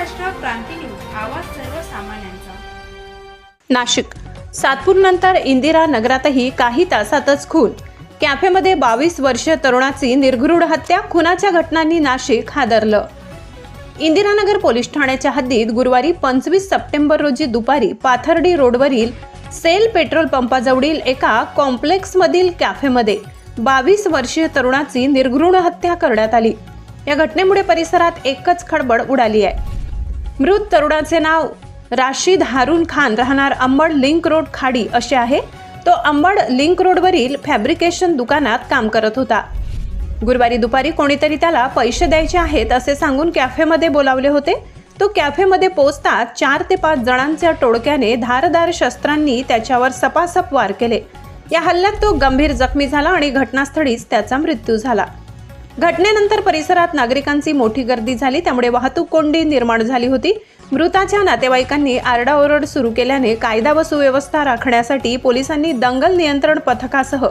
क्रांती news आवाज सर्वसामान्यांचा. नाशिक. सातपूरनंतर इंदिरा नगरातही काही तासातच खून. कॅफेमध्ये बावीस वर्षीय तरुणाची निर्घृढ हत्या खुनाच्या घटनांनी नाशिक हादरलं. इंदिरानगर पोलीस ठाण्याच्या हद्दीत गुरुवारी पंचवीस सप्टेंबर रोजी दुपारी पाथर्डी रोडवरील सेल पेट्रोल पंपाजवळील एका कॉम्प्लेक्समधील कॅफेमध्ये बावीस वर्षीय तरुणाची निर्घृण हत्या करण्यात आली. या घटनेमुळे परिसरात एकच खडबड उडाली आहे. मृत तरुणाचे नाव राशीद हारून खान. राहणार अंबड लिंक रोड खाडी. असे आहे. तो अंबड लिंक रोडवरील फॅब्रिकेशन दुकानात काम करत होता. गुरुवारी दुपारी कोणीतरी त्याला पैसे द्यायचे आहेत असे सांगून कॅफेमध्ये बोलावले होते. तो कॅफेमध्ये पोहोचताच चार ते पाच जणांच्या टोळक्याने धारदार शस्त्रांनी त्याच्यावर सपासप वार केले. या हल्ल्यात तो गंभीर जखमी झाला आणि घटनास्थळीच त्याचा मृत्यू झाला. घटनेनंतर परिसरात नागरिकांची मोठी गर्दी झाली. त्यामुळे वाहतूक कोंडी निर्माण झाली होती. मृताच्या नातेवाईकांनी आरडाओरड सुरू केल्याने कायदा व सुव्यवस्था राखण्यासाठी पोलिसांनी दंगल नियंत्रण पथकासह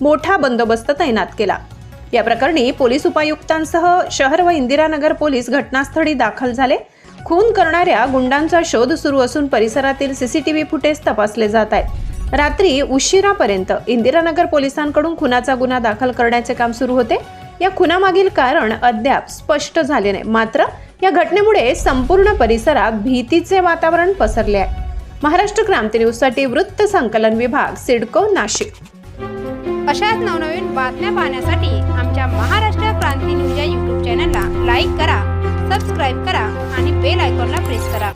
मोठा बंदोबस्त तैनात केला. या प्रकरणी पोलीस उपायुक्तांसह शहर व इंदिरानगर पोलीस घटनास्थळी दाखल झाले. खून करणाऱ्या गुंडांचा शोध सुरू असून परिसरातील सीसीटीव्ही फुटेज तपासले जात आहेत. रात्री उशिरापर्यंत इंदिरानगर पोलिसांकडून खुनाचा गुन्हा दाखल करण्याचे काम सुरू होते. या खुनामागील कारण अद्याप स्पष्ट झाले नाही. मात्र या घटनेमुळे संपूर्ण परिसरात भीतीचे वातावरण पसरले आहे. महाराष्ट्र क्रांती न्यूजसाठी वृत्त संकलन विभाग सिडको नाशिक. अशाच नवनवीन बातम्या पाहण्यासाठी आमच्या महाराष्ट्र क्रांती न्यूज या यूट्यूब चॅनलला लाईक करा सबस्क्राईब करा आणि बेल आयकॉनला प्रेस करा.